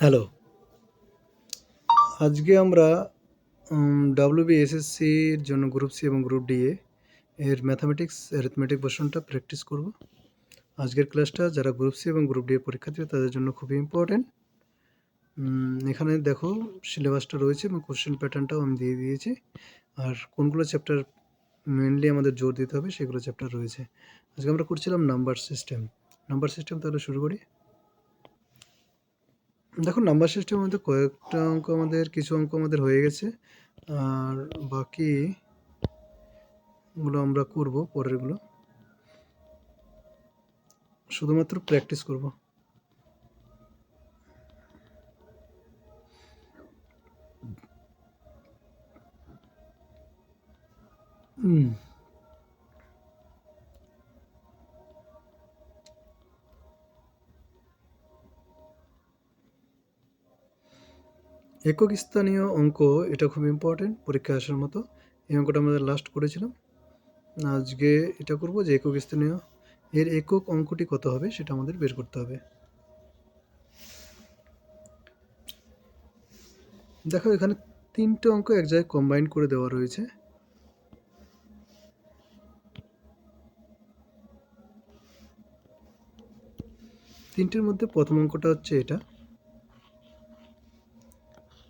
Hello. আজকে আমরা ডাব্লিউবিএসএসসির জন্য গ্রুপ সি এবং গ্রুপ ডি এর ম্যাথামেটিক্স অ্যারিথমেটিক পোর্শনটা প্র্যাকটিস করব। আজকের ক্লাসটা যারা গ্রুপ সি এবং গ্রুপ ডি এর পরীক্ষার্থী, তাদের জন্য খুবই ইম্পর্টেন্ট এখানে দেখো সিলেবাসটা রয়েছে এবং কোশ্চেন প্যাটার্নটাও আমি দিয়ে দিয়েছি। আর কোনগুলো চ্যাপ্টার মেনলি আমাদের জোর দিতে হবে, সেগুলো চ্যাপ্টার রয়েছে। আজকে আমরা করছিলাম নাম্বার সিস্টেম নাম্বার সিস্টেম তাহলে শুরু করি। দেখো নাম্বার সিস্টেমের মধ্যে কয়েকটা অঙ্ক আমাদের, কিছু অঙ্ক আমাদের হয়ে গেছে। আর বাকিগুলো আমরা করব পরেরগুলো শুধুমাত্র প্র্যাকটিস করব। হুম। একক স্থানীয় অঙ্ক, এটা খুব ইম্পর্টেন্ট পরীক্ষা আসার মতো। এই অঙ্কটা আমাদের লাস্ট করেছিলাম। আজকে এটা করব যে একক স্থানীয় এর একক অঙ্কটি কত হবে সেটা আমাদের বের করতে হবে। দেখো, এখানে তিনটে অঙ্ক এক জায়গায় কম্বাইন করে দেওয়া রয়েছে। তিনটের মধ্যে প্রথম অঙ্কটা হচ্ছে এটা।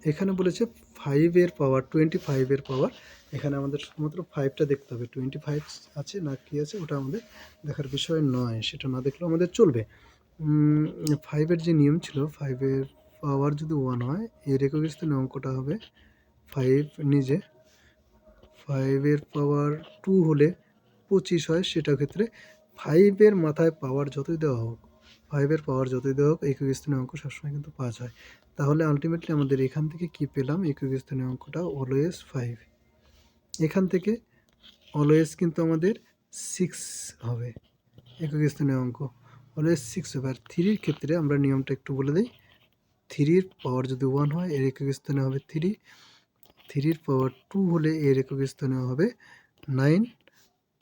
এখানে বলেছে ফাইভের পাওয়ার টোয়েন্টি ফাইভের পাওয়ার এখানে আমাদের শুধুমাত্র ফাইভটা দেখতে হবে। টোয়েন্টি ফাইভ আছে না কি আছে ওটা আমাদের দেখার বিষয় নয়, সেটা না দেখলেও আমাদের চলবে। ফাইভের যে নিয়ম ছিল ফাইভের পাওয়ার যদি ওয়ান হয়, এর একক স্থানে অঙ্কটা হবে ফাইভ নিজে। ফাইভের পাওয়ার টু হলে পঁচিশ হয় সেটা ক্ষেত্রে ফাইভের মাথায় পাওয়ার যতই দেওয়া হোক ফাইভের পাওয়ার যতই দেওয়া হোক একক স্থানীয় অঙ্ক সবসময় কিন্তু পাঁচ হয়। তাহলে আলটিমেটলি আমাদের এখান থেকে কি পেলাম? একক স্থানীয় অঙ্কটা অলওয়েজ ফাইভ এখান থেকে অলওয়েজ কিন্তু আমাদের সিক্স হবে। একক স্থানীয় অঙ্ক অলওয়েজ সিক্স হবে। আর থ্রির ক্ষেত্রে আমরা নিয়মটা একটু বলে দিই। থ্রির পাওয়ার যদি ওয়ান হয়, এর একক স্থানীয় হবে থ্রি থ্রির পাওয়ার টু হলে এর একক স্থানীয় হবে নাইন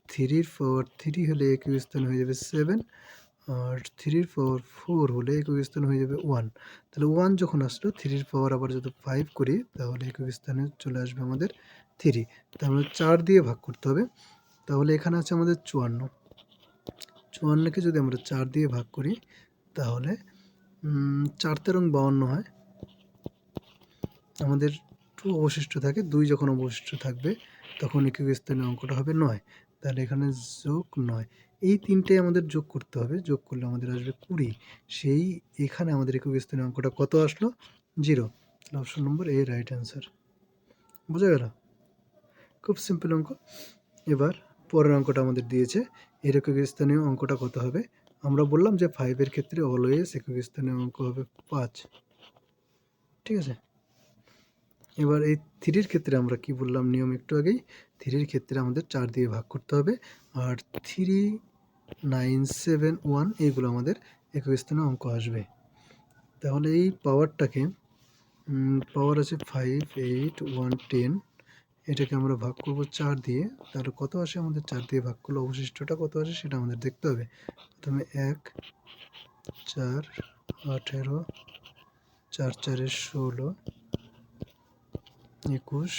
থ্রির পাওয়ার থ্রি হলে একক স্থান হয়ে যাবে সেভেন আর থ্রির পাওয়ার ফোর হলে একক স্থান হয়ে যাবে ওয়ান তাহলে ওয়ান যখন আসলো থ্রির পাওয়ার আবার যদি ফাইভ করি, তাহলে একক স্থানে চলে আসবে আমাদের থ্রি তাহলে চার দিয়ে ভাগ করতে হবে। তাহলে এখানে আছে আমাদের চুয়ান্ন। চুয়ান্নকে যদি আমরা চার দিয়ে ভাগ করি, তাহলে চার তেরং বাউন্ন হয়। আমাদের টু অবশিষ্ট থাকে, দুই যখন অবশিষ্ট থাকবে, তখন একক স্থানে অঙ্কটা হবে নয়। তাহলে এখানে যোগ নয়। এই তিনটে আমাদের যোগ করতে হবে। যোগ করলে আমাদের আসবে কুড়ি। সেই এখানে আমাদের একক স্থানীয় অঙ্কটা কত আসলো? Zero. Option number A, right answer. বোঝা গেল? খুব সিম্পল অঙ্ক। এবার পরের অঙ্কটা আমাদের দিয়েছে। এর একক স্থানীয় অঙ্কটা কত হবে? আমরা বললাম যে ফাইভের ক্ষেত্রে অলওয়েজ একক স্থানীয় অঙ্ক হবে পাঁচ। ঠিক আছে? এবার এই থ্রির ক্ষেত্রে আমরা কি বললাম নিয়ম একটু আগেই? থ্রির ক্ষেত্রে আমাদের চার দিয়ে ভাগ করতে হবে। আর থ্রি নাইন সেভেন ওয়ান এইগুলো আমাদের একক স্থানে অঙ্ক আসবে। তাহলে এই পাওয়ারটাকে পাওয়ার আছে ফাইভ এইট ওয়ান টেন এটাকে আমরা ভাগ করব চার দিয়ে। তাহলে কত আসে আমাদের চার দিয়ে ভাগ করলে, অবশিষ্টটা কত আসে সেটা আমাদের দেখতে হবে। প্রথমে এক, চার, আঠেরো, চার, চারে ষোলো, একুশ,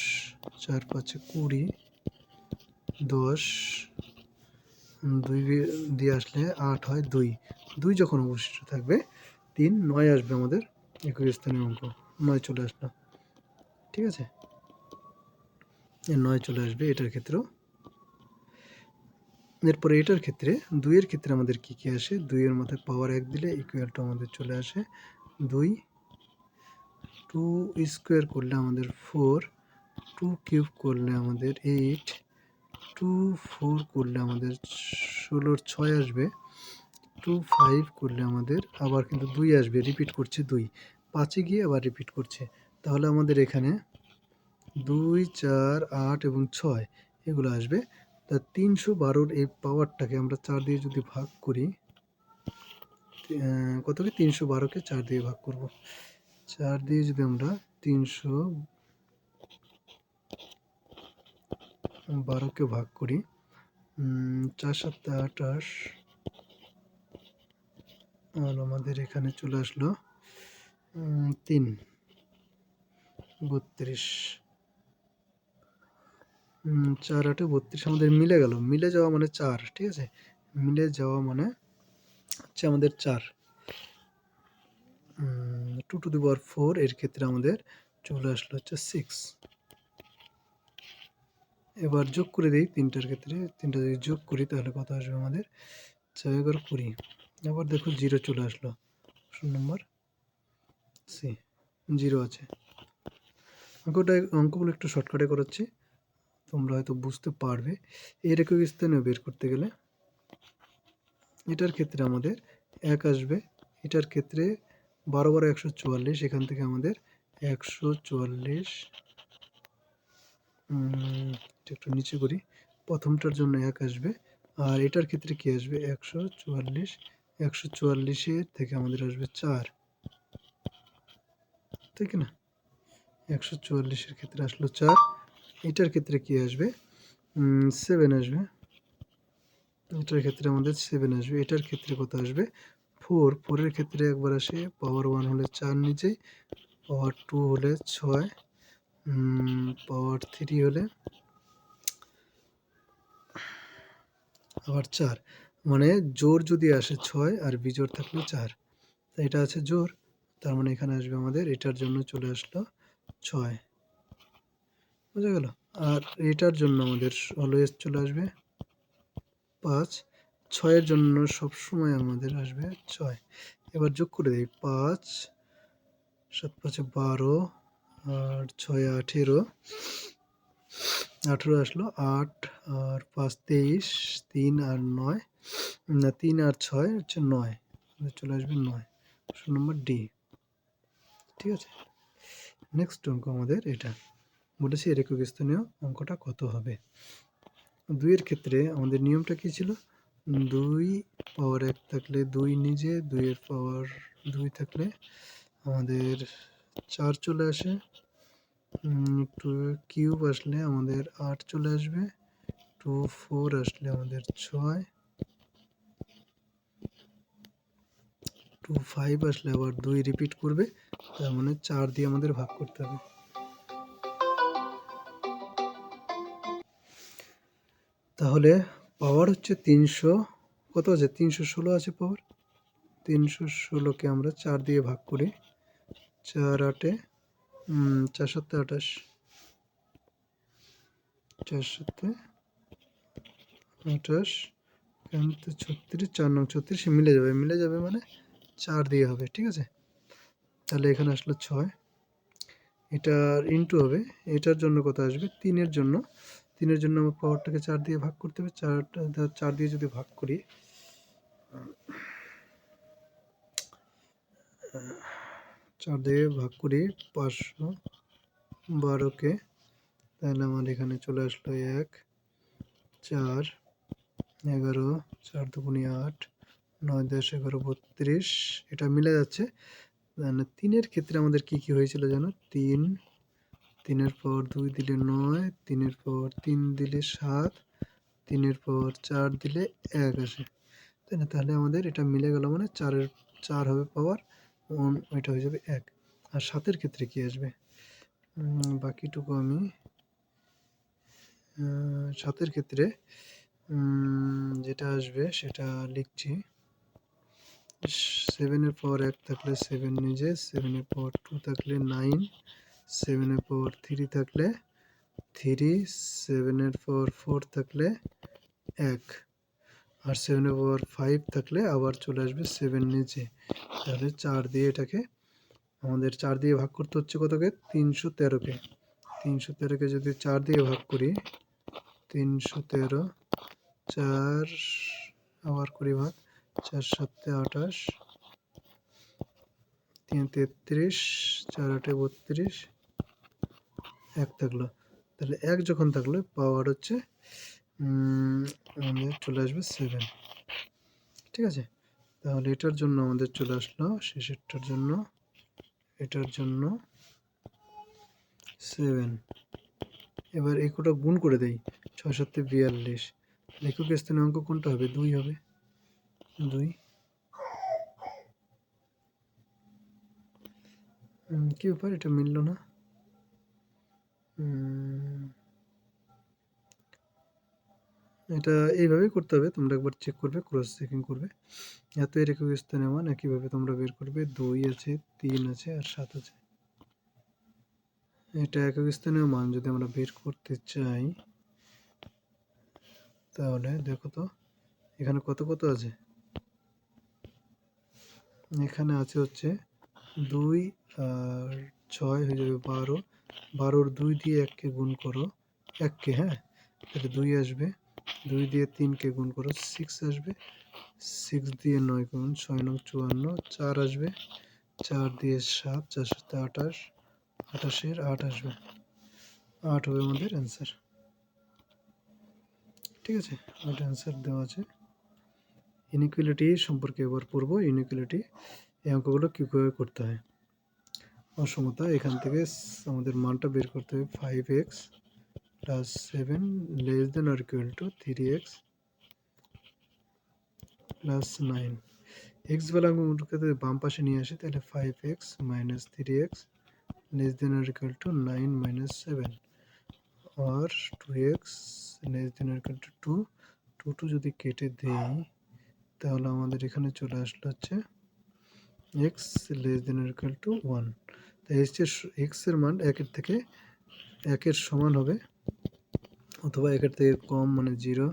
চার, পাঁচে কুড়ি, দশ দুই দিয়ে আসলে আট হয় দুই। দুই যখন অবশিষ্ট থাকবে, তিন, নয় আসবে আমাদের একুশ স্থানীয় অঙ্ক। নয় চলে আসলো। ঠিক আছে? নয় চলে আসবে এটার ক্ষেত্রেও। এরপরে এটার ক্ষেত্রে, দুইয়ের ক্ষেত্রে আমাদের কি কি আসে? দুইয়ের মধ্যে পাওয়ার এক দিলে ইকুয়ালটা আমাদের চলে আসে দুই। টু স্কোয়ার করলে আমাদের ফোর টু কিউব করলে আমাদের এইট টু ফোর করলে আমাদের ষোলোর ছয় আসবে টু ফাইভ করলে আমাদের আবার কিন্তু দুই আসবে রিপিট করছে দুই। পাঁচে গিয়ে আবার রিপিট করছে। তাহলে আমাদের এখানে দুই, চার, আট এবং ছয় এগুলো আসবে। তা তিনশো বারোর এই পাওয়ারটাকে আমরা চার দিয়ে যদি ভাগ করি কত কতকে তিনশো বারোকে চার দিয়ে ভাগ করব। চার দিয়ে যদি আমরা তিনশো বারোকে ভাগ করি চার সাতটা আঠাশ, আর আমাদের এখানে চলে আসলো তিন, বত্রিশ চার আটে বত্রিশ আমাদের মিলে গেল, মিলে যাওয়া মানে চার, ঠিক আছে? মিলে যাওয়া মানে হচ্ছে আমাদের চার two to the power four এর ক্ষেত্রে আমাদের চলে আসলো হচ্ছে সিক্স এবার যোগ করে দিই তিনটার ক্ষেত্রে। তিনটা যদি যোগ করি তাহলে কত আসবে আমাদের? ছয় এগারো কুড়ি। আবার দেখো জিরো চলে আসলো। Option number C. জিরো আছে। অঙ্কটা অঙ্কগুলো একটু শর্টকাটে করাচ্ছি। তোমরা হয়তো বুঝতে পারবে। এর একক স্থানে বের করতে গেলে এটার ক্ষেত্রে আমাদের এক আসবে। এটার ক্ষেত্রে বারো বারো একশো চুয়াল্লিশ, এখান থেকে আমাদের একশো চুয়াল্লিশ একটু নিচে করি। প্রথমটার জন্য এক আসবে। আর এটার ক্ষেত্রে কি আসবে? একশো চুয়াল্লিশ। একশো চুয়াল্লিশের থেকে আমাদের আসবে চার। ঠিক না? একশো চুয়াল্লিশের ক্ষেত্রে আসলো চার। এটার ক্ষেত্রে কি আসবে? সেভেন আসবে। এটার ক্ষেত্রে আমাদের সেভেন আসবে। এটার ক্ষেত্রে কত আসবে? ফোর ফোরের ক্ষেত্রে একবার আসে পাওয়ার ওয়ান হলে চার নিচেই পাওয়ার টু হলে ছয় পাওয়ার থ্রি হলে আবার চার। মানে জোর যদি আসে ছয় আর বিজোর থাকলে চার। তা এটা আছে জোর। তার মানে এখানে আসবে আমাদের, এটার জন্য চলে আসলো ছয়। বুঝা গেল? আর এটার জন্য আমাদের অলওয়েজ চলে আসবে পাঁচ। ছয়ের জন্য সবসময় আমাদের আসবে ছয়। এবার যোগ করে দিই, পাঁচ, সাত পাঁচে বারো, আর ছয় আঠেরো। আঠেরো আসলো, আট আর পাঁচ তেইশ, তিন আর নয়, না, তিন আর ছয় হচ্ছে নয় চলে আসবে নয়। Option number D. ঠিক আছে? নেক্সট অঙ্ক আমাদের এটা। বলেছি এর একক স্থানীয় অঙ্কটা কত হবে? দুইয়ের ক্ষেত্রে আমাদের নিয়মটা কী ছিল? দুই পাওয়ার এক থাকলে দুই নিজে, দুইয়ের পাওয়ার দুই থাকলে আমাদের চার চলে আসে। কিউব আসলে আমাদের আট চলে আসবে। টু, ফোর আসলে আমাদের ছয়। টু, ফাইভ আসলে আবার দুই রিপিট করবে, তার মানে চার দিয়ে আমাদের ভাগ করতে হবে। তাহলে পাওয়ার হচ্ছে তিনশো, কত আছে? তিনশো ষোলো আছে পাওয়ার। তিনশো ষোলোকে আমরা চার দিয়ে ভাগ করি। চার আটে উম, চার সাতে আঠাশ। চার সাতে আঠাশ ছত্রিশ চার নং ছত্রিশ মিলে যাবে। মিলে যাবে মানে চার দিয়ে হবে ঠিক আছে? তাহলে এখানে আসলো ছয়। এটার ইনটু হবে। এটার জন্য কত আসবে? তিনের জন্য। তিনের জন্য আমার পাওয়ারটাকে চার দিয়ে ভাগ করতে হবে। চারটা চার দিয়ে যদি ভাগ করি চার ভাগ করি পাঁচশো বারোকে তাহলে আমার এখানে চলে আসলো এক, চার, এগারো, চার দুগুনি আট, নয় দশ এগারো বত্রিশ। এটা মিলে যাচ্ছে। তাহলে তিনের ক্ষেত্রে আমাদের কি কি হয়েছিল জানো? তিন, তিনের পর দুই দিলে নয়, তিনের পর তিন দিলে সাত, তিনের পর চার দিলে এক আসে। তাই না তাহলে আমাদের এটা মিলে গেল মানে চারের, চার হবে পাওয়ার ওইটা হয়ে যাবে এক। আর সাতের ক্ষেত্রে কি আসবে? বাকিটুকু আমি সাতের ক্ষেত্রে যেটা আসবে সেটা লিখছি। সেভেনের পর এক থাকলে সেভেন নিজে, সেভেনের পর টু থাকলে নাইন, সেভেনের পর থ্রি থাকলে থ্রি, সেভেনের পর ফোর থাকলে এক। আর সেভেন পর ফাইভ থাকলে আবার চলে আসবে সেভেন নিচে। তাহলে চার দিয়ে এটাকে, আমাদের চার দিয়ে ভাগ করতে হচ্ছে কতকে? তিনশো তেরোকে। তিনশো তেরোকে যদি চার দিয়ে ভাগ করি, তিনশো তেরো, চার, আবার করি ভাগ, চার সাতে আঠাশ, তিন তেত্রিশ, চার আটে বত্রিশ, এক থাকল। তাহলে এক যখন থাকল পাওয়ার হচ্ছে আমাদের চলে আসবে সেভেন ঠিক আছে? তাহলে এটার জন্য আমাদের চলে আসলো, শেষেরটার জন্য, এটার জন্য সেভেন এবার এই কোটা গুণ করে দেই, ছয়, সাতে বিয়াল্লিশ। লেখক স্থানে অঙ্ক কোনটা হবে? দুই হবে। দুই। কি ব্যাপার? এটা মিললো না। এটা এইভাবেই করতে হবে। তোমরা একবার চেক করবে ক্রস চেকিং করবে। এত এর একক স্থানীয় মান একইভাবে তোমরা বের করবে। দুই আছে, তিন আছে আর সাত আছে। এটা একক স্থানীয় মান যদি আমরা বের করতে চাই, তাহলে দেখো তো, এখানে কত কত আছে? এখানে আছে হচ্ছে দুই আর ছয় হয়ে যাবে বারো। বারোর দুই দিয়ে এককে গুণ করো, এককে হ্যাঁ? তাহলে দুই আসবে। দুই দিয়ে তিনকে গুণ করো সিক্স আসবে। সিক্স দিয়ে নয় গুণ, ছয় নং চুয়ান্ন, চার আসবে। চার দিয়ে সাত, চার সাথে আঠাশ, আঠাশের আট আসবে। আট হবে আমাদের অ্যান্সার ঠিক আছে? আট অ্যান্সার দেওয়া আছে। ইনইকুয়ালিটি সম্পর্কে এবার পড়ব। ইনইকুয়ালিটি এই অঙ্কগুলো কীভাবে করতে হয়? অসমতা এখান থেকে আমাদের মানটা বের করতে হবে five x plus seven less than or equal to three x plus nine x অঙ্কগুলোকে যদি বাম পাশে নিয়ে আসি তাহলে five x minus three x less than or equal to nine minus seven R two x less than or equal to two two two যদি কেটে দেই তাহলে আমাদের এখানে চলে আসলো হচ্ছে x less than or equal to one তাই এসছে এক্সের মান একের থেকে একের সমান হবে অথবা একের থেকে কম মানে zero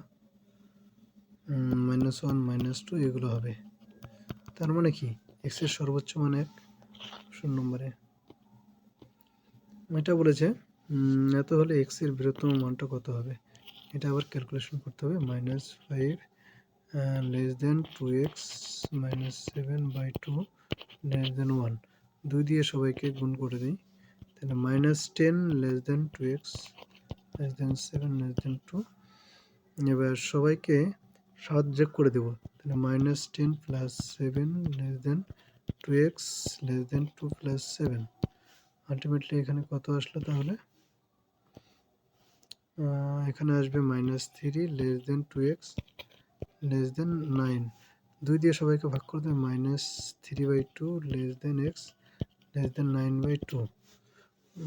minus one minus two এগুলো হবে। তার মানে কি? এক্সের সর্বোচ্চ মান এক, শূন্য নম্বরে। এটা বলেছে এত হলে এক্সের বৃহত্তম মানটা কত হবে? এটা আবার ক্যালকুলেশন করতে হবে। Minus five less than two x minus seven by two less than one দুই দিয়ে সবাইকে গুণ করে দিই। তাহলে minus ten less than two x less than seven less than two এবার সবাইকে সাত যোগ করে দেবো। তাহলে minus ten plus seven less than two x less than two plus seven ultimately এখানে কত আসলো তাহলে? এখানে আসবে minus three less than two x less than nine দুই দিয়ে সবাইকে ভাগ করে দেবে minus three by two less than x less than nine by two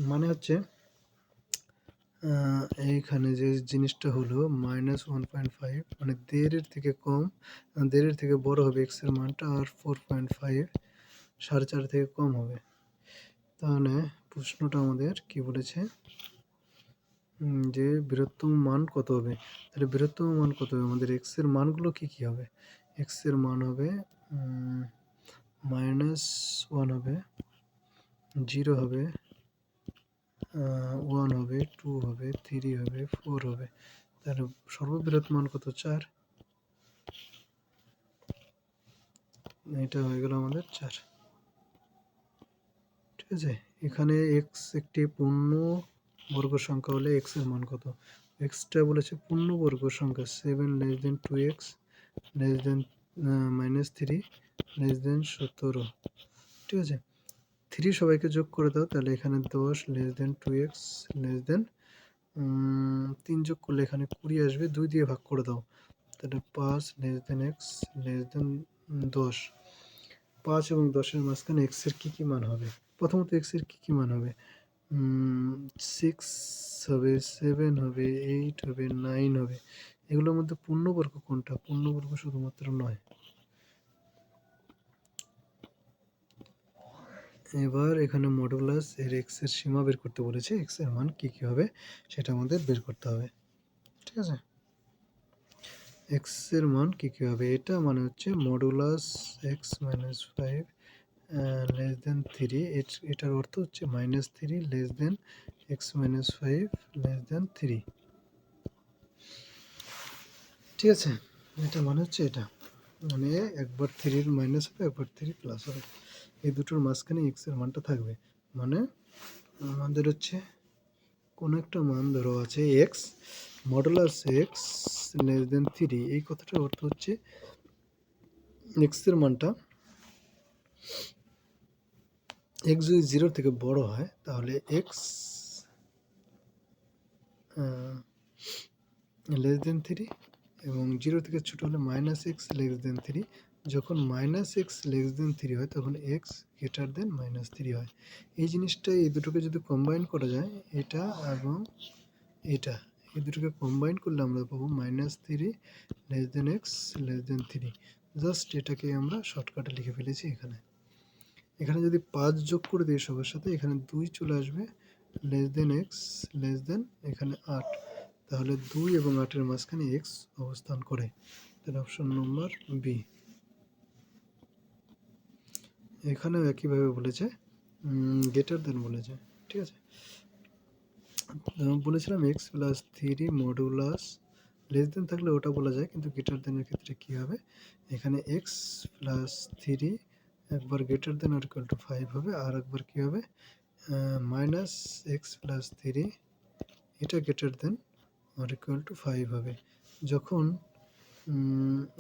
মানে হচ্ছে এইখানে যে জিনিসটা হলো মাইনাস ওয়ান পয়েন্ট ফাইভ মানে দেড়ের থেকে কম দেড়ের থেকে বড় হবে এক্সের মানটা আর ফোর পয়েন্ট ফাইভ সাড়ে চার থেকে কম হবে। তাহলে প্রশ্নটা আমাদের কি বলেছে? যে বৃহত্তম মান কত হবে? তাহলে বৃহত্তম মান কত হবে? আমাদের এক্সের মানগুলো কি কি হবে? এক্সের মান হবে মাইনাস ওয়ান হবে জিরো হবে ওয়ান হবে টু হবে থ্রি হবে ফোর হবে। তাহলে সর্ববৃহৎ মান কত? চার। এটা হয়ে গেল আমাদের চার। ঠিক আছে? এখানে এক্স একটি পূর্ণ বর্গ সংখ্যা হলে এক্সের মান কত? এক্সটা বলেছে পূর্ণ বর্গ সংখ্যা seven less than two x less than minus three less than সতেরো। ঠিক আছে? থ্রি সবাইকে যোগ করে দাও, তাহলে এখানে দশ less than two x less than তিন যোগ করলে এখানে কুড়ি আসবে, দুই দিয়ে ভাগ করে দাও। তাহলে পাঁচ less than x less than দশ। পাঁচ এবং দশের মাঝখানে এক্সের কী কী মান হবে? প্রথমত এক্সের কী কী মান হবে? সিক্স হবে সেভেন হবে এইট হবে নাইন হবে। এগুলোর মধ্যে পূর্ণবর্গ কোনটা? পূর্ণবর্গ শুধুমাত্র নয়। এবার এখানে মডুলাস এর এক্সের সীমা বের করতে বলেছে। এক্সের মান কি কি হবে সেটা আমাদের বের করতে হবে। ঠিক আছে? এক্সের মান কি কি হবে? এটা মানে হচ্ছে modulus x minus five less than three এটার অর্থ হচ্ছে minus three less than x minus five less than three ঠিক আছে? এটা মানে হচ্ছে এটা। মানে একবার থ্রির মাইনাস হবে, একবার থ্রি প্লাস হবে। এই দুটোর মাঝখানে এক্সের মানটা থাকবে। মানে আমাদের হচ্ছে কোনো একটা মান ধরো আছে x modulus x less than three এই কথাটার অর্থ হচ্ছে এক্সের মানটা এক্স যদি জিরোর থেকে বড় হয়, তাহলে এক্স লেস দেন থ্রি এবং জিরো থেকে ছোটো হলে minus x less than three যখন minus x less than three হয়, তখন x greater than minus three হয়। এই জিনিসটা এই দুটোকে যদি কম্বাইন করা যায়, এটা এবং এটা, এই দুটোকে কম্বাইন করলে আমরা পাবো minus three less than x less than three just এটাকে আমরা শর্টকাটে লিখে ফেলেছি এখানে। এখানে যদি পাঁচ যোগ করে দিই সবার সাথে, এখানে দুই চলে আসবে less than x less than এখানে আট। তাহলে দুই এবং আটের মাঝখানে এক্স অবস্থান করে। তাহলে অপশন নম্বর বি এখানেও একইভাবে বলেছে গেটার দেন বলেছে, ঠিক আছে? বলেছিলাম x plus three modulus less than থাকলে ওটা বলা যায়, কিন্তু গেটার দেনের ক্ষেত্রে কী হবে? এখানে এক্স প্লাস থ্রি একবার greater than or equal to five হবে, আর একবার কী হবে? মাইনাস এক্স প্লাস থ্রি এটা greater than or equal to five হবে। যখন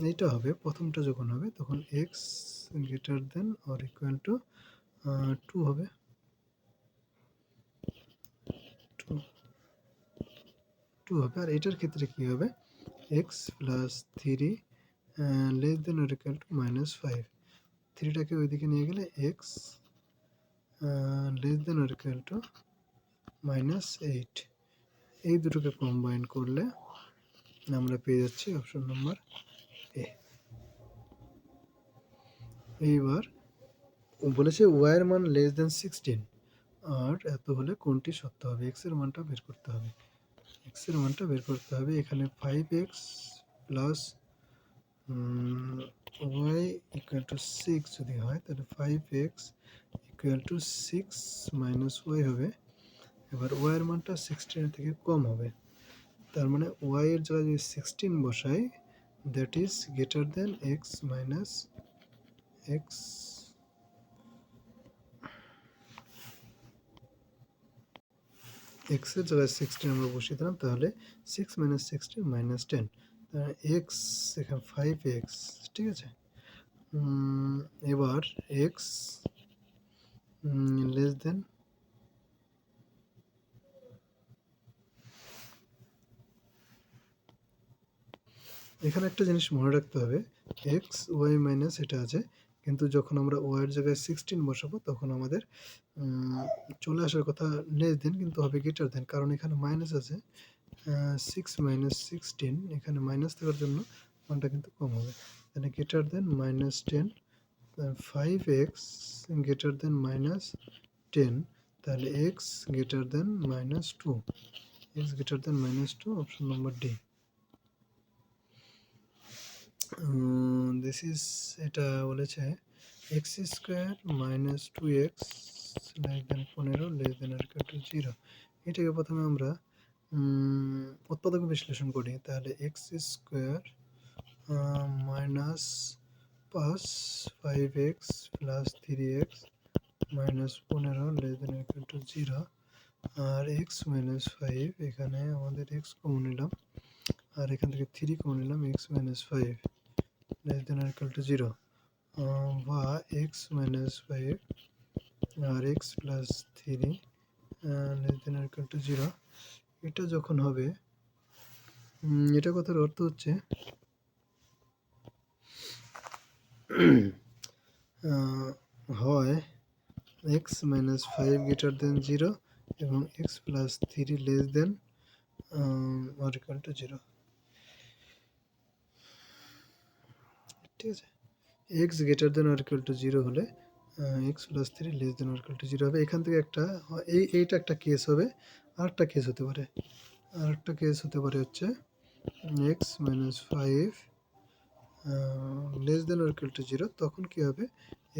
এইটা হবে, প্রথমটা যখন হবে, তখন x greater than or equal to two হবে। টু টু হবে। আর এটার ক্ষেত্রে কী হবে? X plus three less than or equal to minus five থ্রিটাকে ওইদিকে নিয়ে গেলে x less than or equal to minus eight এই দুটোকে কম্বাইন করলে আমরা পেয়ে যাচ্ছি অপশন নম্বর এ এইবার বলেছে ওয়াইয়ের মান লেস দেন সিক্সটিন আর এত হলে কোনটি সত্য হবে? এক্সের মানটা বের করতে হবে। এক্সের মানটা বের করতে হবে এখানে five x plus y equal to six যদি হয়, তাহলে five x equal to six minus y হবে এবার ওয়াইয়ের মানটা সিক্সটিনের থেকে কম হবে। তার মানে ওয়াই এর জায়গায় যদি সিক্সটিন বসাই that is greater than x minus x এক্সের জায়গায় সিক্সটিন আমরা বসিয়ে দিলাম, তাহলে six minus sixteen minus ten x এখানে ফাইভ এক্স ঠিক আছে? এবার এক্স লেস দেন এখানে একটা জিনিস মনে রাখতে হবে এক্স ওয়াই মাইনাস এটা আছে, কিন্তু যখন আমরা ওয়াইয়ের জায়গায় সিক্সটিন বসাবো, তখন আমাদের চলে আসার কথা লেস দেন কিন্তু হবে গেটার দেন কারণ এখানে মাইনাস আছে সিক্স মাইনাস সিক্সটিন এখানে মাইনাস থাকার জন্য মানটা কিন্তু কম হবে। তাহলে greater than minus ten five x greater than minus ten তাহলে x greater than minus two x greater than minus two option number D this is এটা বলেছে x square minus two x less than পনেরো less than or to zero. এটাকে প্রথমে আমরা উৎপাদক বিশ্লেষণ করি। তাহলে এক্স স্কোয়ার মাইনাস পাঁচ five x plus three x minus পনেরো লেস দেন টু জিরো আর এক্স মাইনাস ফাইভ এখানে আমাদের এক্স কমন নিলাম। আর এখান থেকে থ্রি কমন নিলাম x minus five less than equal to zero বা x minus five R x plus three less than equal to zero এটা যখন হবে এটা কথার অর্থ হচ্ছে আহ, হয় x minus five greater than zero এবং x plus three less than or equal to zero ঠিক আছে? X greater than or to zero হলে x plus three less than or to zero হবে। এখান থেকে একটা, এই, এইটা একটা কেস হবে আর একটা কেস হতে পারে। আর একটা কেস হতে পারে হচ্ছে x minus five less than or to zero তখন কী হবে?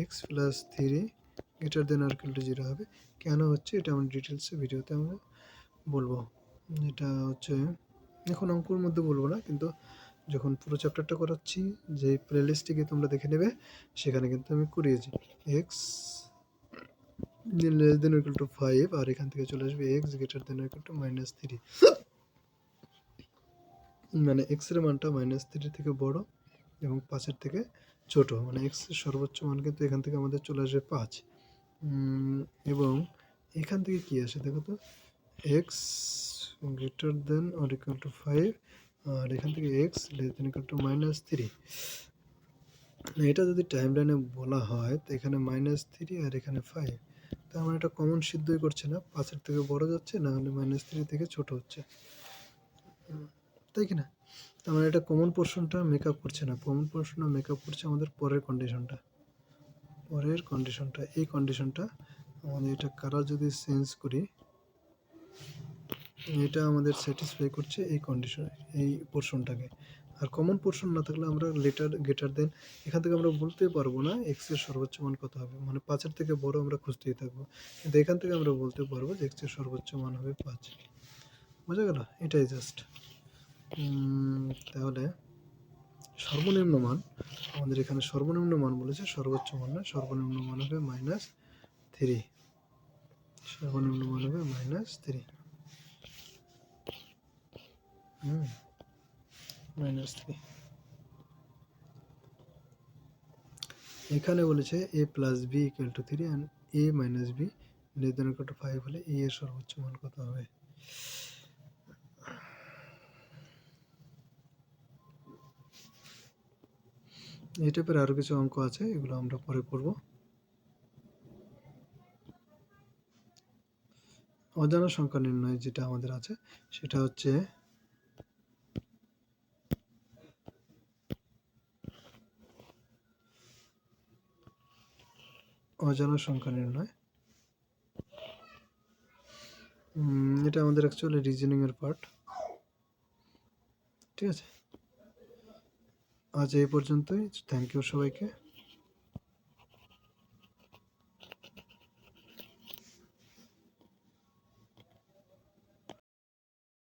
X plus three greater than or to zero হবে। কেন হচ্ছে? এটা আমরা ডিটেলসে ভিডিওতে আমরা বলব। এটা হচ্ছে, এখন অঙ্কুর মধ্যে বলব না, কিন্তু যখন পুরো চ্যাপ্টারটা করাচ্ছি, যে প্লে লিস্টে তোমরা দেখে নেবে, সেখানে কিন্তু আমি করিয়েছি x less than equal to five আর এখান থেকে চলে আসবে x greater than equal to minus three মানে এক্সের মানটা মাইনাস থ্রি থেকে বড় এবং পাঁচের থেকে ছোট। মানে এক্স সর্বোচ্চ মান কিন্তু এখান থেকে আমাদের চলে আসবে পাঁচ। এবং এখান থেকে কি আসে দেখো তো? X greater than or equal to five আর এখান থেকে x less than equal to minus three এটা যদি টাইম লাইনে বলা হয়, তো এখানে মাইনাস থ্রি আর এখানে ফাইভ তার মানে এটা কমন সিদ্ধই করছে না। পাঁচের থেকে বড় যাচ্ছে, না হলে মাইনাস থ্রি থেকে ছোট হচ্ছে। তাই কি না? তার মানে এটা কমন পোর্শনটা মেক আপ করছে না। কমন পোর্শনটা মেক আপ করছে আমাদের পরের কন্ডিশনটা পরের কন্ডিশনটা এই কন্ডিশনটা আমাদের এটা কালার যদি চেঞ্জ করি এটা আমাদের স্যাটিসফাই করছে এই কন্ডিশন এই পোর্শনটাকে আর কমন পোর্শন না থাকলে আমরা লেটার গেটার দেন এখান থেকে আমরা বলতে পারব না এক্সের সর্বোচ্চ মান কত হবে। মানে পাঁচের থেকে বড় আমরা খুঁজতেই থাকব। কিন্তু এখান থেকে আমরা বলতে পারব যে এক্সের সর্বোচ্চ মান হবে পাঁচ। বোঝা গেল? এটাই জাস্ট তাহলে সর্বনিম্ন মান, আমাদের এখানে সর্বনিম্ন মান বলেছে, সর্বোচ্চ মান না সর্বনিম্ন মান হবে মাইনাস থ্রি সর্বনিম্ন মান হবে মাইনাস থ্রি হুম মাইনাস থ্রি এখানে বলেছে A plus B equal to three and A minus B than two five হলে এ এর সর্বোচ্চ মান কত হবে? এই টাইপের আরও কিছু অঙ্ক আছে, এগুলো আমরা পরে করব অজানা সংখ্যা নির্ণয় যেটা আমাদের আছে, সেটা হচ্ছে অজানা সংখ্যা নির্ণয় এটা আমাদের অ্যাকচুয়ালি রিজনিং এর পার্ট ঠিক আছে? আজ এই পর্যন্তই। থ্যাংক ইউ সবাইকে।